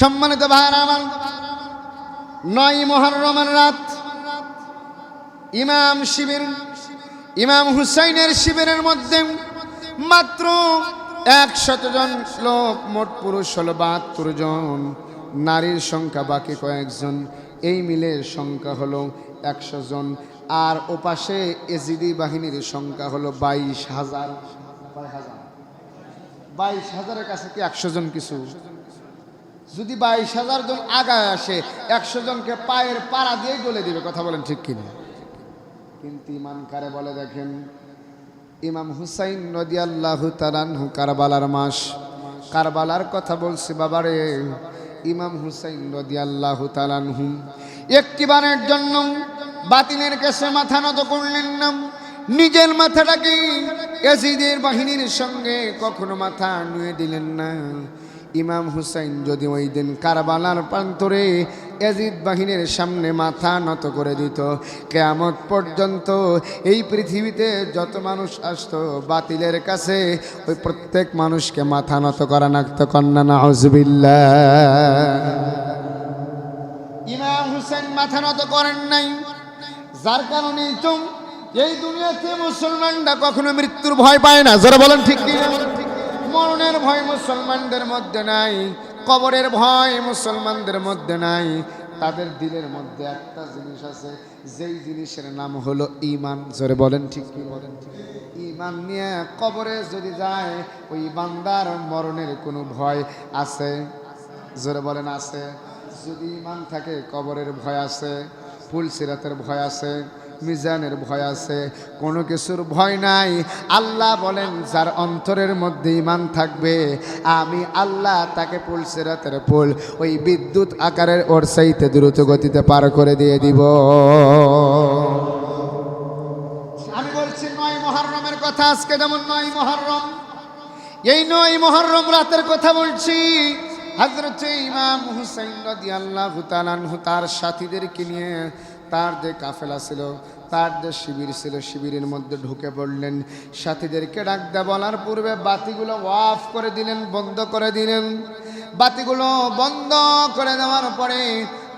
সম্মানিত ভাইরা আমার নয় মহরমের রাত, ইমাম শিবির, ইমাম হুসাইনের শিবিরের মধ্যে মাত্র একশত জন লোক, মোট পুরুষ হলো বাহাত্তর জন। নারীর সংখ্যা বাকি কয়েকজন। এই মিলের সংখ্যা হলো একশো জন। আর ওপাশে এজিডি বাহিনীর সংখ্যা হলো বাইশ হাজার। বাইশ হাজারের কাছে কি একশো জন কিছু? যদি বাইশ হাজার জন আগায় আসে, একশো জনকে পায়ের পাড়া দিয়ে গলে দিবে, কথা বলেন ঠিক কিনা? কিন্তু ইমান কারে বলে দেখেন, ইমাম হুসাইন নদী আল্লাহ তালানহু কারবালার মাস। কারবালার কথা বলছি, বাবারে, ইমাম হুসাইন নদী আল্লাহ তালানহু একটি বারের জন্য বাতিলের কাছে মাথা নত করলেন না নিজের মাথাটাকে এজিদের বাহিনীর সঙ্গে কখনো মাথা নুয়ে দিলেন না। ইমাম হুসাইন যদি ওই দিন কারবালার প্রান্তরে এজিদ বাহিনীর সামনে মাথা নত করে দিত, কেয়ামত পর্যন্ত এই পৃথিবীতে যত মানুষ আসতো বাতিলের কাছে, ওই প্রত্যেক মানুষকে মাথা নত করা নাকত কন্যা না হজবিল্লা ইমাম হুসেন মাথা নত করেন নাই, যার কারণেই তো এই দুনিয়াতে মুসলমানরা কখনো মৃত্যুর ভয় পায় না। যারা বলেন ঠিক কি মরণের ভয় মুসলমানদের মধ্যে নাই, কবরের ভয় মুসলমানদের মধ্যে নাই। তাদের দিলের মধ্যে একটা জিনিস আছে, যেই জিনিসের নাম হলো ইমান জোরে বলেন ঠিক কি? বলেন? ইমান নিয়ে কবরে যদি যায়, ওই বান্দার মরণের কোনো ভয় আছে? জোরে বলেন আছে। যদি ইমান থাকে, কবরের ভয় আছে ফুল সিরাতের ভয় আছে মিজানের ভয় আছে, কোনো কিছুর ভয় নাই। আল্লাহ বলেন, যার অন্তরের মধ্যে ইমান থাকবে, আমি আল্লাহ তাকে পুল সিরাতের পুল ওই বিদ্যুৎ আকারের ওর সাইতে দ্রুত গতিতে পার করে দিয়ে দিব। আমি বলছি, নয় মহরমের কথা, আজকে যেমন নয় মহরম। এই নয় মহরম রাতের কথা বলছি। হজরত ইমাম হুসাইন রাদি আল্লাহ তার সাথীদেরকে নিয়ে তার যে কাফেলা ছিল, তার যে শিবির ছিল, শিবিরের মধ্যে ঢুকে পড়লেন। সাথীদেরকে ডাক দে বলার পূর্বে বাতিগুলো ওয়াফ করে দিলেন, বন্ধ করে দিলেন। বাতিগুলো বন্ধ করে দেওয়ার পরে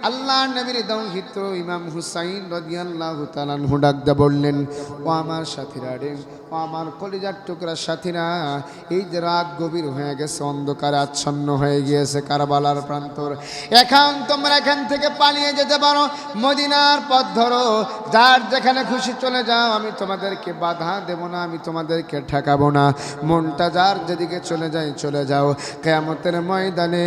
আল্লাহ নবীর দৌহিত্র ইমাম হুসাইন রদিয়াল্লাহ তালান ডাক দে বললেন, ও আমার সাথীরা রে আমার কলিজার টুকরা সাথীরা, এই যে রাত গভীর হয়ে গেছে, অন্ধকারে আচ্ছন্ন হয়ে গিয়েছে কারবালার প্রান্তর। এখন তোমরা এখান থেকে পালিয়ে যেতে পারো, মদিনার পথ ধরো, যার যেখানে খুশি চলে যাও, আমি তোমাদেরকে বাধা দেব না, আমি তোমাদেরকে ঠেকাবো না। মনটা যার যেদিকে চলে যাই চলে যাও। কেয়ামতের ময়দানে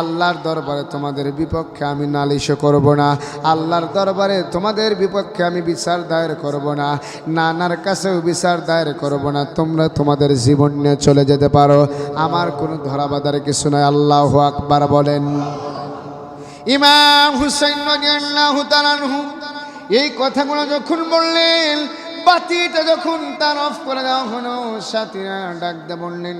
আল্লাহর দরবারে তোমাদের বিপক্ষে আমি নালিশ করব না। আল্লাহর দরবারে তোমাদের বিপক্ষে আমি বিচার দায়ের করব না। নানার কাছেও বিচার দায়ের করব না, তোমরা তোমাদের জীবন নিয়ে চলে যেতে পারো। আমার কোনো ধরাবাধার কিছু নয় আল্লাহ আকবার বলেন। ইমাম হুসাইন এই কথাগুলো যখন বললেন, বাতিটা যখন তার অফ করে দেওয়া হলো, সাথীরা ডাক দিয়ে বললেন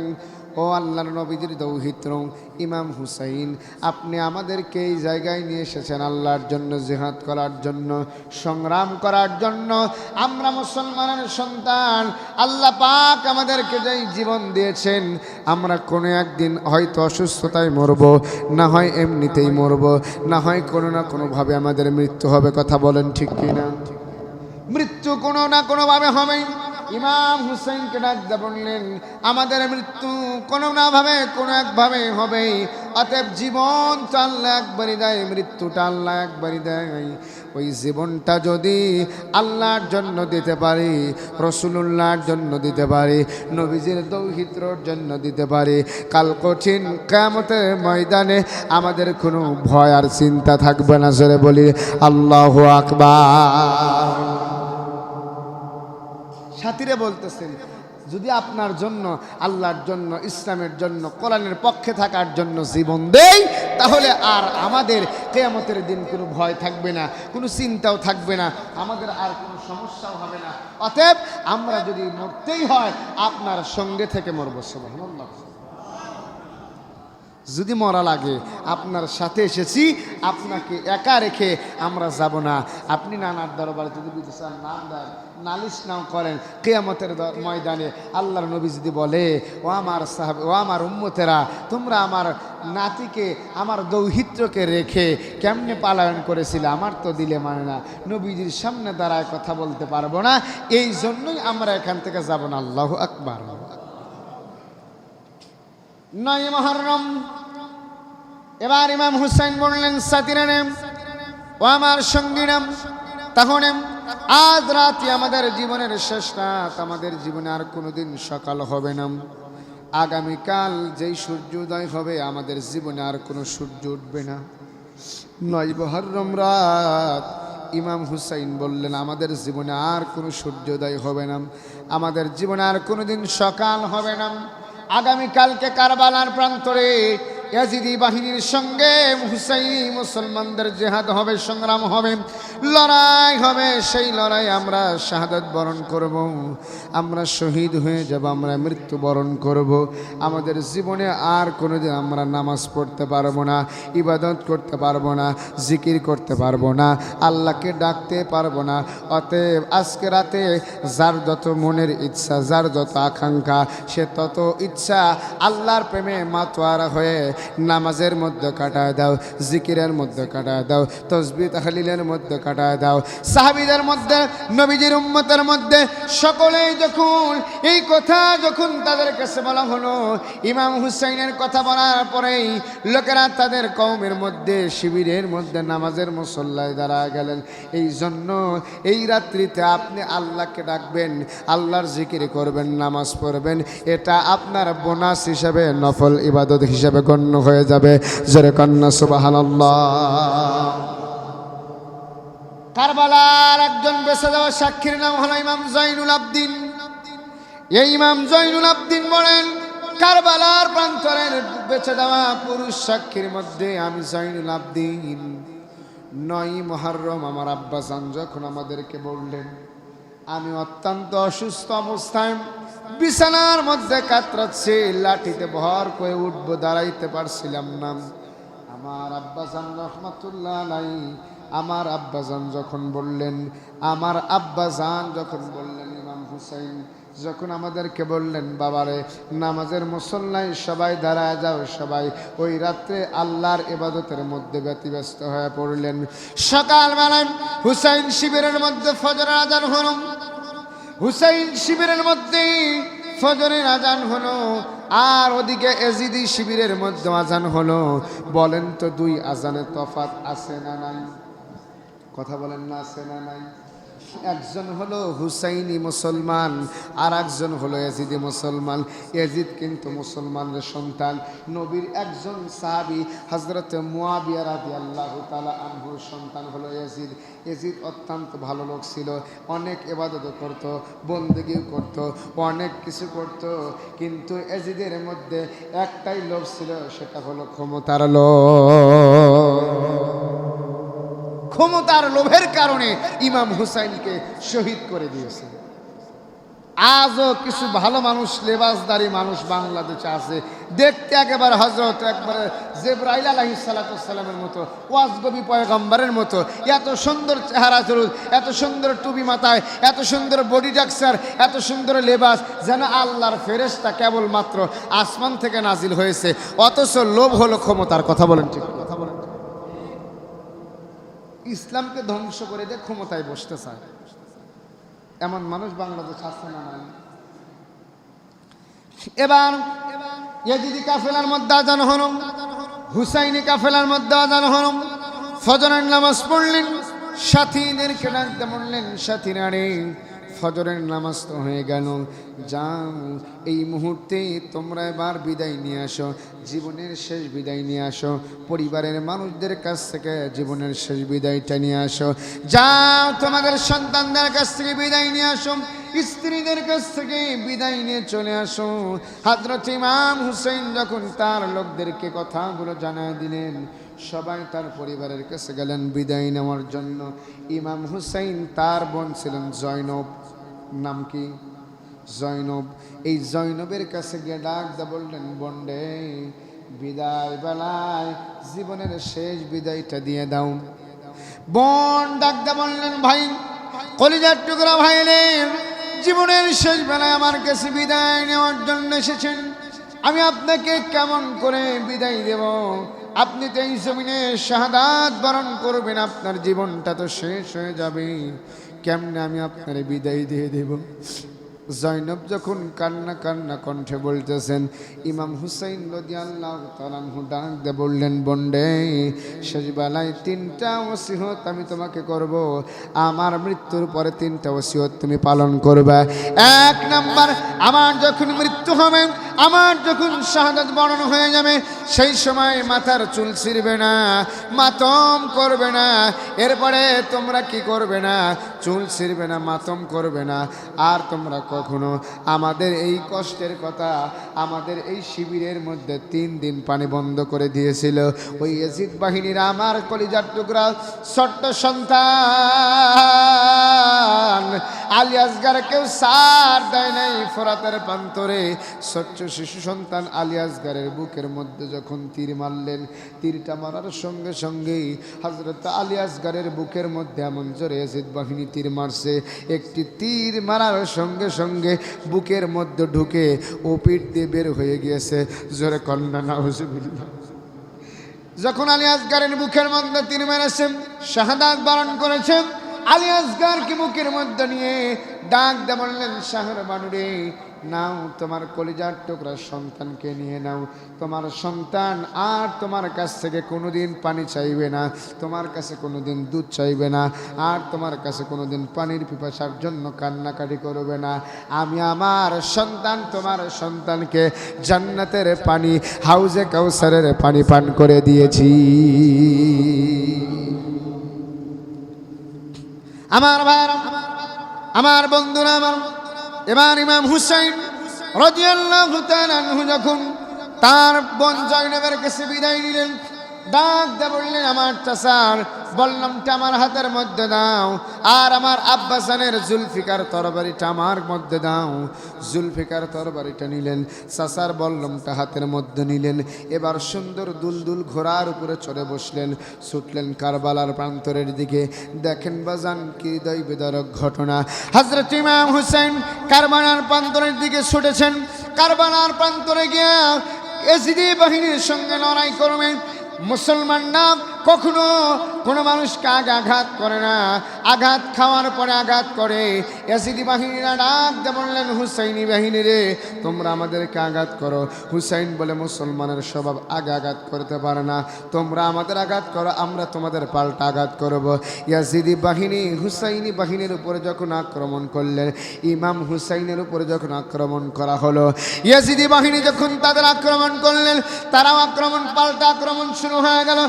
ও আল্লাহর নবীজির দৌহিত্র ইমাম হুসাইন, আপনি আমাদেরকে এই জায়গায় নিয়ে এসেছেন আল্লাহর জন্য, জেহাদ করার জন্য, সংগ্রাম করার জন্য। আমরা মুসলমানের সন্তান, আল্লাহ পাক আমাদেরকে যেই জীবন দিয়েছেন, আমরা কোনো একদিন হয়তো অসুস্থতায় মরব, না হয় এমনিতেই মরব, না হয় কোনো না কোনোভাবে আমাদের মৃত্যু হবে, কথা বলেন ঠিক কিনা? মৃত্যু কোনো না কোনোভাবে হবেই। ইমাম হুসেনকে দিয়ে বললেন, আমাদের মৃত্যু কোনো না ভাবে, কোনো একভাবে হবেই। অতএব জীবন আল্লাহ একবারই দেয়, মৃত্যুটা আল্লাহ একবারই দেয়। ওই জীবনটা যদি আল্লাহর জন্য দিতে পারি রসুল্লাহর জন্য দিতে পারি, নবীজির দৌহিত্রর জন্য দিতে পারি, কাল কঠিন কেমতের ময়দানে আমাদের কোনো ভয় আর চিন্তা থাকবে না সরে বলি, আল্লাহ আকবার। সাথীরে বলতেছেন, যদি আপনার জন্য, আল্লাহর জন্য, ইসলামের জন্য, কোরআনের পক্ষে থাকার জন্য জীবন দেই, তাহলে আর আমাদের কেয়ামতের দিন কোনো ভয় থাকবে না, কোনো চিন্তাও থাকবে না, আমাদের আর কোনো সমস্যাও হবে না। অতএব আমরা যদি মরতেই হয়, আপনার সঙ্গে থেকে মরব, সুবহানাল্লাহ। যদি মরা লাগে, আপনার সাথে এসেছি, আপনাকে একা রেখে আমরা যাব না। আপনি নানার দরবারে যদি বিচার নাম দেন, নালিশ নাম করেন, কেয়ামতের ময়দানে আল্লাহর নবী যদি বলে, ও আমার সাহাব, ও আমার উম্মতেরা, তোমরা আমার নাতিকে, আমার দৌহিত্রকে রেখে কেমনে পালায়ন করেছিলে? আমার তো দিলে মানে না। নবীজির সামনে দাঁড়ায় কথা বলতে পারব না। এই জন্যই আমরা এখান থেকে যাব না। আল্লাহ আকবার। নয় মহরম। এবার ইমাম হুসাইন বললেন সাতিরানেম ও আমার সঙ্গীরাম তখন আজ রাতে আমাদের জীবনের শেষ রাত, আমাদের জীবনে আর কোনোদিন সকাল হবে না। আগামীকাল যেই সূর্যোদয় হবে, আমাদের জীবনে আর কোনো সূর্য উঠবে না। নয় মহরম রাত, ইমাম হুসাইন বললেন, আমাদের জীবনে আর কোনো সূর্যোদয় হবে না। আমাদের জীবনে আর কোনো দিন সকাল হবে না। আগামীকালকে কারবালার প্রান্তরে ইয়াজিদি বাহিনীর সঙ্গে হুসাইনি মুসলমানদের জেহাদ হবে, সংগ্রাম হবে, লড়াই হবে, সেই লড়াই আমরা শাহাদত বরণ করব। আমরা শহীদ হয়ে যাব, আমরা মৃত্যু বরণ করব। আমাদের জীবনে আর কোনোদিন আমরা নামাজ পড়তে পারব না, ইবাদত করতে পারব না, জিকির করতে পারব না, আল্লাহকে ডাকতে পারব না। অতএব আজকে রাতে যার যত মনের ইচ্ছা, যার যত আকাঙ্ক্ষা, সে তত ইচ্ছা আল্লাহর প্রেমে মাতোয়ারা হয়ে নামাজের মধ্যে কাটায় দাও, জিকিরের মধ্যে কাটায় দাও, তসবি তাহলিলের মধ্যে কাটায় দাও। সাহাবিদের মধ্যে, নবীজির উম্মতের মধ্যে সকলেই যখন এই কথা যখন তাদের কাছে বলা হলো, ইমাম হুসাইনের কথা বলার পরেই লোকেরা তাদের কওমের মধ্যে, শিবিরের মধ্যে নামাজের মুসল্লায় দাঁড়া গেলেন। এই জন্য এই রাত্রিতে আপনি আল্লাহকে ডাকবেন, আল্লাহর জিকির করবেন, নামাজ পড়বেন। এটা আপনার বোনাস হিসাবে, নফল ইবাদত হিসাবে গণ্য হয়ে যাবে। জোরে কন্যা সুবাহান কারবালার একজন বেঁচে যাওয়া সাক্ষীর নাম হলো ইমাম জৈনুল আবদিন। এই ইমাম জৈনুল আবদিন বলেন, কারবালার প্রান্তরের বেঁচে দেওয়া পুরুষ সাক্ষীর মধ্যে আমি জৈনুল আবদিন। নয় মহারম আমার আব্বাসান যখন আমাদেরকে বললেন, আমি অত্যন্ত অসুস্থ অবস্থায় বিছানার মধ্যে কাতরাচ্ছে, লাঠিতে ভর করে উঠবো, দাঁড়াইতে পারছিলাম না। আমার আব্বাসান রহমাতুল্লাহ নাই আমার আব্বাজান যখন বললেন, আমার আব্বাজান যখন বললেন ইমাম হুসাইন, যখন আমাদেরকে বললেন, বাবারে, নামাজের মুসল্লাই সবাই দাঁড়ায় যাও, সবাই ওই রাত্রে আল্লাহর ইবাদতের মধ্যে ব্যতিব্যস্ত হয়ে পড়লেন। সকালবেলায় হুসাইন শিবিরের মধ্যে ফজরের আজান হল। হুসাইন শিবিরের মধ্যে ফজরের আজান হলো, আর ওদিকে এজিদি শিবিরের মধ্যে আজান হলো। বলেন তো দুই আজানের তফাত আছে না নাই? কথা বলেন না, আছে না নাই? একজন হলো হুসাইনি মুসলমান আর একজন হলো এজিদি মুসলমান। এজিদ কিন্তু মুসলমানের সন্তান। নবীর একজন সাহাবি হজরত মুয়াবিয়া রাদি আল্লাহ তালা আনহুর সন্তান হলো এজিদ এজিদ অত্যন্ত ভালো লোক ছিল, অনেক এবাদত করত, বন্দেগিও করত, অনেক কিছু করত। কিন্তু এজিদের মধ্যে একটাই লোভ ছিল, সেটা হলো ক্ষমতার লোভ। ক্ষমতার লোভের কারণে ইমাম হুসাইনকে শহীদ করে দিয়েছে। আজও কিছু ভালো মানুষ, লেবাসদারি মানুষ বাংলাদেশে আছে। দেখতে একেবারে হজরত একবারে জেব্রাইল আলহি সালাতামের মতো, ওয়াজগবি পয়গম্বরের মতো। এত সুন্দর চেহারা চলুন এত সুন্দর টুপি মাথায়, এত সুন্দর বডি ডাক্সার এত সুন্দর লেবাস, যেন আল্লাহর ফেরেশতা কেবলমাত্র আসমান থেকে নাজিল হয়েছে। অথচ লোভ হলো ক্ষমতার কথা বলেন ঠিক কথা বলেন। ইসলামকে ধ্বংস করে দিয়ে ক্ষমতায় বসতে চায়। এমন মানুষ বাংলাদেশ আসছে না নাই? এবার ইয়াজিদি কাফেলার মধ্যে আজান হন হুসাইনি কাফেলার মধ্যে আজান হন ফজরের নামাজ পড়লেন, সাথীদেরকে ডাকতে বললেন সাথীরা রে ফজরের নামাজ তো হয়ে গেল। যাও, এই মুহূর্তে তোমরা এবার বিদায় নিয়ে আসো, জীবনের শেষ বিদায় নিয়ে আসো, পরিবারের মানুষদের কাছ থেকে জীবনের শেষ বিদায়টা নিয়ে আসো। যাও, তোমাদের সন্তানদের কাছ থেকে বিদায় নিয়ে আসো, স্ত্রীদের কাছ থেকে বিদায় নিয়ে চলে আসো। হাজরত ইমাম হুসেন যখন তার লোকদেরকে কথাগুলো জানায় দিলেন, সবাই তার পরিবারের কাছে গেলেন বিদায় নেওয়ার জন্য। ইমাম হুসাইন তার বোন ছিলেন জয়নব। নাম কি? জৈনব। এই জৈনবের কাছে গিয়ে ডাক দা বললেন, বন্ডে, বিদায় বেলায় জীবনের শেষ বিদায়টা দিয়ে দাও। বন ডাক দা বললেন, ভাই, কলিজার টুকরা ভাইলে জীবনের শেষ বেলায় আমার কাছে বিদায় নেওয়ার জন্য এসেছেন। আমি আপনাকে কেমন করে বিদায় দেব? আপনি তো এই জমিনে শাহাদাত বরণ করবেন, আপনার জীবনটা তো শেষ হয়ে যাবে। কেমনে আমি আপনার বিদায় দিয়ে দেব? জৈনব যখন কান্না কান্না কণ্ঠে বলতেছেন, ইমাম হুসাইন রদি আল্লাহ তালানহু ডাক দিয়ে বললেন বন্ডে শেষ বেলায় তিনটা ওসিহত আমি তোমাকে করব। আমার মৃত্যুর পরে তিনটা ওসিহত তুমি পালন করবে। এক নাম্বার, আমার যখন মৃত্যু হবে আমার যখন শাহাদাত বরণ হয়ে যাবে, সেই সময় মাথার চুল ছিঁড়বে না, মাতম করবে না। এরপরে তোমরা কি করবে না? চুল ছিঁড়বে না, মাতম করবে না। আর তোমরা কখনো আমাদের এই কষ্টের কথা, আমাদের এই শিবিরের মধ্যে তিন দিন পানি বন্ধ করে দিয়েছিল। ওই এজিদ বাহিনীর আমার কলিজার টুকরা, ছোট্ট সন্তান। আলিয়াসগার কেউ সার দেয় নাই ফোরাতের প্রান্তরে ছোট্ট শিশু সন্তান আলী আসগারের বুকের মধ্যে যখন তীর মারলেন, তীরটা মারার সঙ্গে সঙ্গেই হজরত আলী আসগারের বুকের মধ্যে এমন জোরে এজিদ বাহিনী তীর মারছে। একটি তীর মারার সঙ্গে সঙ্গে বুকের মধ্যে ঢুকে ও পিঠ দিয়ে বের হয়ে গিয়েছে। জোরে কন্যা, নাউজুবিল্লাহ। যখন আলী আসগারের বুকের মধ্যে তীর মেরেছেন শাহাদাত বারণ করেছেন আলী আসগারকে বুকের মধ্যে নিয়ে ডাক দে শাহর বানুরে নাও, তোমার কলিজার টুকরা সন্তানকে নিয়ে নাও। তোমার সন্তান আর তোমার কাছ থেকে কোনোদিন পানি চাইবে না, তোমার কাছে কোনোদিন দুধ চাইবে না, আর তোমার কাছে কোনোদিন পানির পিপাসার জন্য কান্নাকাটি করবে না। আমি আমার সন্তান, তোমার সন্তানকে জান্নাতের পানি, হাউজে কাউসারের পানি পান করে দিয়েছি। আমার ভাইরা আমার বন্ধুরা, আমার এবার ইমাম হুসাইন রাদিয়াল্লাহু তাআলা যখন তার বন জয়নবের কাছে বিদায় নিলেন ডাক দে বললেন, আমার চাচার বললামটা আমার হাতের মধ্যে দাও, আর আমার আব্বাসানের জুলফিকার তরবারিটা আমার মধ্যে দাও। জুলফিকার তরবারিটা নিলেন, চাচার বল্লমটা হাতের মধ্যে নিলেন, এবার সুন্দর দুলদুল ঘোড়ার উপরে চড়ে বসলেন, ছুটলেন কারবালার প্রান্তরের দিকে। দেখেন বাজান, কি হৃদয় বিদারক ঘটনা। হজরত ইমাম হুসেন কারবালার প্রান্তরের দিকে ছুটেছেন। কারবালার প্রান্তরে গিয়ে এসিডি বাহিনীর সঙ্গে লড়াই করবেন। মুসলমান না কখনো কোনো মানুষকে আগে আঘাত করে না। আঘাত খাওয়ার পরে আঘাত করে। এসিডি বাহিনীরা ডাক দিয়ে বললেন, হুসাইনি বাহিনী রে, তোমরা আমাদেরকে আঘাত করো। হুসাইন বলে, মুসলমানের স্বভাব আগে আঘাত করতে পারে না। তোমরা আমাদের আঘাত করো, আমরা তোমাদের পাল্টা আঘাত করব। ইয়াজিদি বাহিনী, হুসাইনি বাহিনীর উপরে যখন আক্রমণ করলেন, ইমাম হুসাইনের উপরে যখন আক্রমণ করা হলো, ইয়াসিদি বাহিনী যখন তাদের আক্রমণ করলেন, তারাও আক্রমণ, পাল্টা আক্রমণ শুরু হয়ে গেল।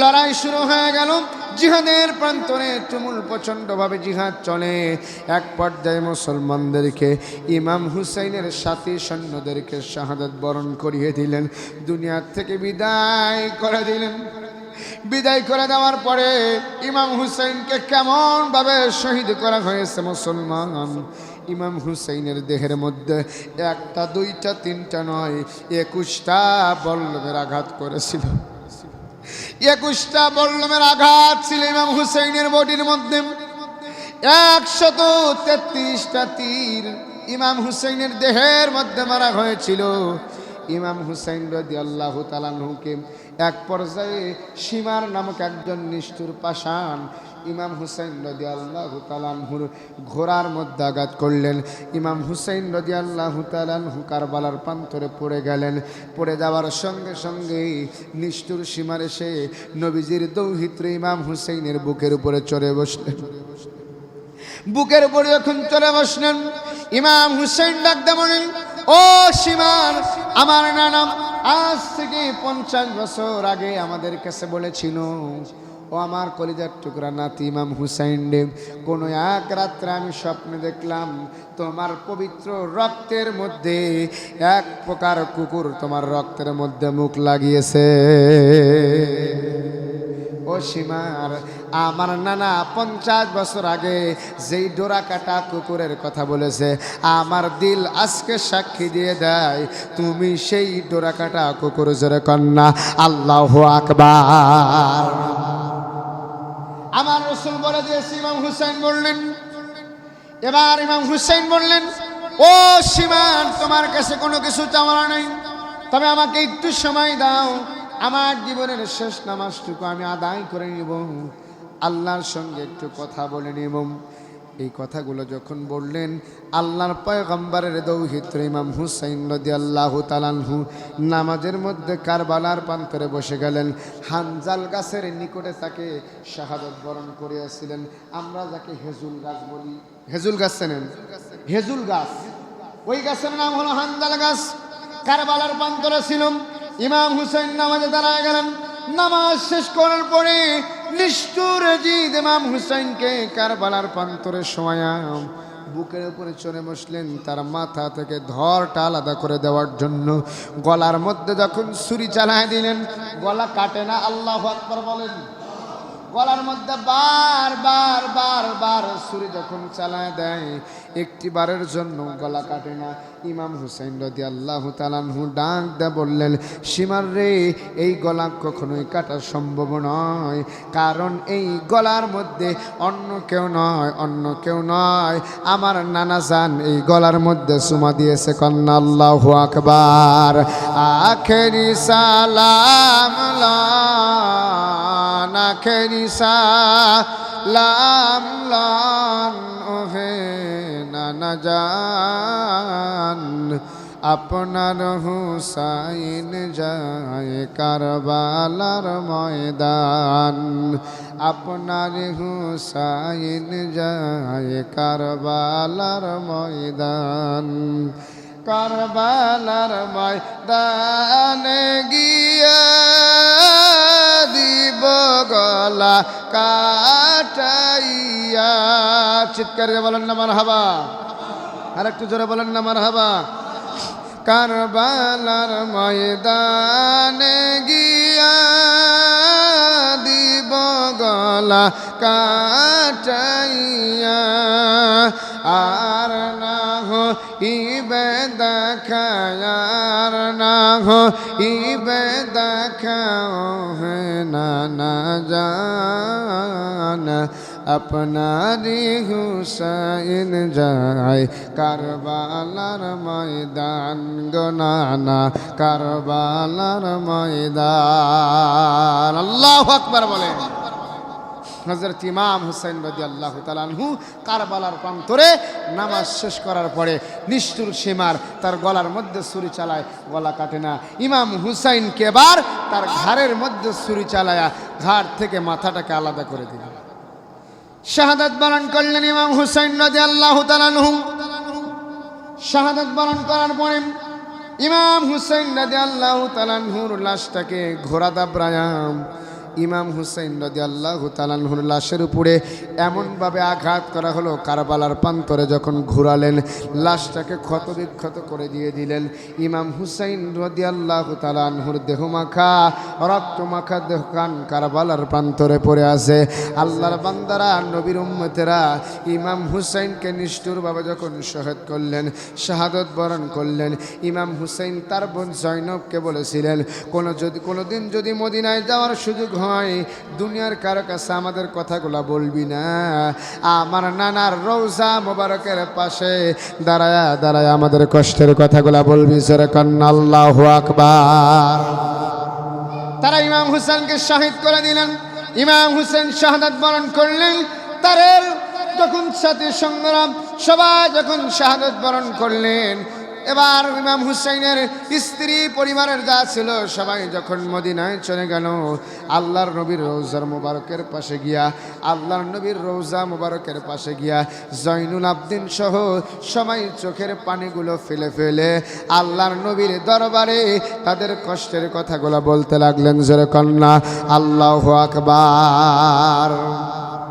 লড়াই শুরু হয়ে গেল। জিহাদের প্রান্তরে তুমুল প্রচণ্ডভাবে জিহাদ চলে। এক পর্যায়ে মুসলমানদেরকে ইমাম হুসাইনের সাথী সৈন্যদেরকে শাহাদাত বরণ করিয়ে দিলেন। দুনিয়ার থেকে বিদায় করে দিলেন। বিদায় করে দেওয়ার পরে ইমাম হুসাইনকে কেমনভাবে শহীদ করা হয়েছে মুসলমান? ইমাম হুসাইনের দেহের মধ্যে একটা, দুইটা, তিনটা নয়, একুশটা বল্লমের আঘাত করেছিল। একুশটা বল্লমের আঘাত ছিল ইমাম হুসেইনের বডির মধ্যে। একশত তেত্রিশটা তীর ইমাম হুসেইনের দেহের মধ্যে মারা হয়েছিল। ইমাম হুসাইন রদি আল্লাহ তালানহুকে এক পর্যায়ে সীমার নামক একজন নিষ্ঠুর পাষাণ ইমাম হুসাইন রদি আল্লাহ তালানহুর ঘোড়ার মধ্যে আঘাত করলেন। ইমাম হুসাইন রদি আল্লাহ তালানহু কারবালার প্রান্তরে পড়ে গেলেন। পড়ে যাওয়ার সঙ্গে সঙ্গে নিষ্ঠুর সীমার এসে নবীজির দৌহিত্র ইমাম হুসাইনের বুকের উপরে চড়ে বসলেন। বুকের উপরে যখন চলে বসলেন, ইমাম হুসেন ডাকতে বলেন ও সীমান আমার নানাম আজ থেকে পঞ্চাশ বছর আগে আমাদের কাছে বলেছিল ও আমার কলিজার টুকরা নাতি ইমাম হুসাইন ডেম কোনো এক রাত্রে আমি স্বপ্নে দেখলাম তোমার পবিত্র রক্তের মধ্যে এক প্রকার কুকুর তোমার রক্তের মধ্যে মুখ লাগিয়েছে। সীমার আমার নানা পঞ্চাশ বছর আগে যেই ডোরা কাটা কুকুরের কথা বলেছে, আমার দিল আজকে সাক্ষী দিয়ে দেয়, তুমি সেই ডোরা কাটা কুকুর জোরে কন্যা। আল্লাহ আকবার। আমার রসুল বলে দিয়েছে, ইমাম হুসাইন বললেন, এবার ইমাম হুসাইন বললেন, ও সীমান তোমার কাছে কোনো কিছু চাওয়ার নেই। তবে আমাকে একটু সময় দাও। আমার জীবনের শেষ নামাজটুকু আমি আদায় করে নিব। আল্লাহর সঙ্গে একটু কথা বলে নিব। এই কথাগুলো যখন বললেন, আল্লাহর পয়গম্বরের দৌহিত্র ইমাম হুসাইন নদী আল্লাহ তালানহু নামাজের মধ্যে কারবালার প্রান্তরে বসে গেলেন। হানজাল গাছের নিকটে তাকে শাহাদত বরণ করিয়াছিলেন। আমরা যাকে হেজুল গাছ বলি। হেজুল গাছ চেনেন? হেজুল গাছ। ওই গাছের নাম হলো হানজাল গাছ। কারবালার প্রান্তরে ছিল ইমাম হুসেন নামাজে দাঁড়ায় গেলেন। নামাজ শেষ করার পরে নিষ্ঠুর জিদ ইমাম হুসাইনকে কারবালার প্রান্তরে শোয়া বুকের উপরে চড়ে বসলেন, তার মাথা থেকে ধরটা আলাদা করে দেওয়ার জন্য। গলার মধ্যে যখন ছুরি চালায় দিলেন, গলা কাটে না, আল্লাহ আকবর বলেন। গলার মধ্যে বার বার বার বার ছুরি যখন চালায় দেয় একটি বারের জন্য গলা কাটে না। ইমাম হুসাইন রদি আল্লাহ তালানহু ডাক দে বললেন, সীমার রে, এই গলা কখনোই কাটা সম্ভব নয়। কারণ এই গলার মধ্যে অন্য কেউ নয়, অন্য কেউ নয়। আমার নানা জান এই গলার মধ্যে সুমা দিয়েছে কন্যা আল্লাহ আকবার। আখেরি সালাম সালাম লান। ওহে জান, আপনার হুসাইন যায় কারবালার ময়দান। আপনার হুসাইন যায় কারবালার ময়দান। কারবালার ময়দানে গিয়া দিব গলা কাটাইয়া। চিৎকার বলেন না মার হাবা আর একটু জোরে বলেন না মার হাবা কারবালার ময়দানে গিয়া দিব গলা কাটাইয়া, আর না হো ইবে দেখায়ার না হো ইবে দেখাও হে না না জান। আপনারি হুসাইন যায় কারবালার ময়দান গনানা কারবালার ময়দান আল্লাহ আকবার বলে হজরত ইমাম হুসাইন রদি আল্লাহ তালানহু কারবালার প্রান্তরে নামাজ শেষ করার পরে নিষ্ঠুর সীমার তার গলার মধ্যে ছুরি চালায়, গলা কাটে না। ইমাম হুসাইনকে এবার তার ঘাড়ের মধ্যে ছুরি চালায়া ঘাড় থেকে মাথাটাকে আলাদা করে দিল। শাহাদাত বরণ করলেন ইমাম হুসাইন রদি আল্লাহ তালানহু শাহাদাত বরণ করার পরে ইমাম হুসাইন রদি আল্লাহ তালানহুর লাশটাকে ঘোড়া দাবরায়াম ইমাম হুসাইন রদি আল্লাহ তালানহুর লাশের উপরে এমনভাবে আঘাত করা হলো, কারবালার প্রান্তরে যখন ঘুরালেন, লাশটাকে ক্ষত বিক্ষত করে দিয়ে দিলেন। ইমাম হুসাইন রদি আল্লাহ তালানহুর দেহ মাখা রক্ত মাখা দেহ কান কারবালার প্রান্তরে পড়ে আছে। আল্লাহর বান্দারা, নবীর উম্মতেরা ইমাম হুসাইনকে নিষ্ঠুরভাবে যখন শহীদ করলেন, শাহাদত বরণ করলেন, ইমাম হুসাইন তার বোন জৈনবকে বলেছিলেন, কোনো যদি কোনো দিন যদি মদিনায় যাওয়ার সুযোগ হয়, দুনিয়ার কারও কাছে আমাদের কথাগুলো বলবি না। আমার নানার রৌজা মোবারকের পাশে দাঁড়ায় দাঁড়ায় আমাদের কষ্টের কথাগুলো বলবি সরে কন্যা আল্লাহ আকবার। তারা ইমাম হুসেনকে শহীদ করে দিলেন। ইমাম হুসেন শাহাদাত বরণ করলেন। তারের যখন সাথে সংগ্রাম, সবাই যখন শাহাদত বরণ করলেন এবার ইমাম হুসাইনের স্ত্রী, পরিবারের যা ছিল, সবাই যখন মদিনায় চলে গেল, আল্লাহর নবীর রৌজার মুবারকের পাশে গিয়া, আল্লাহর নবীর রৌজা মুবারকের পাশে গিয়া জৈনুল আবদিন সহ সবাই চোখের পানিগুলো ফেলে ফেলে আল্লাহর নবীর দরবারে তাদের কষ্টের কথাগুলো বলতে লাগলেন, জোরে কন্যা, আল্লাহ আকবার।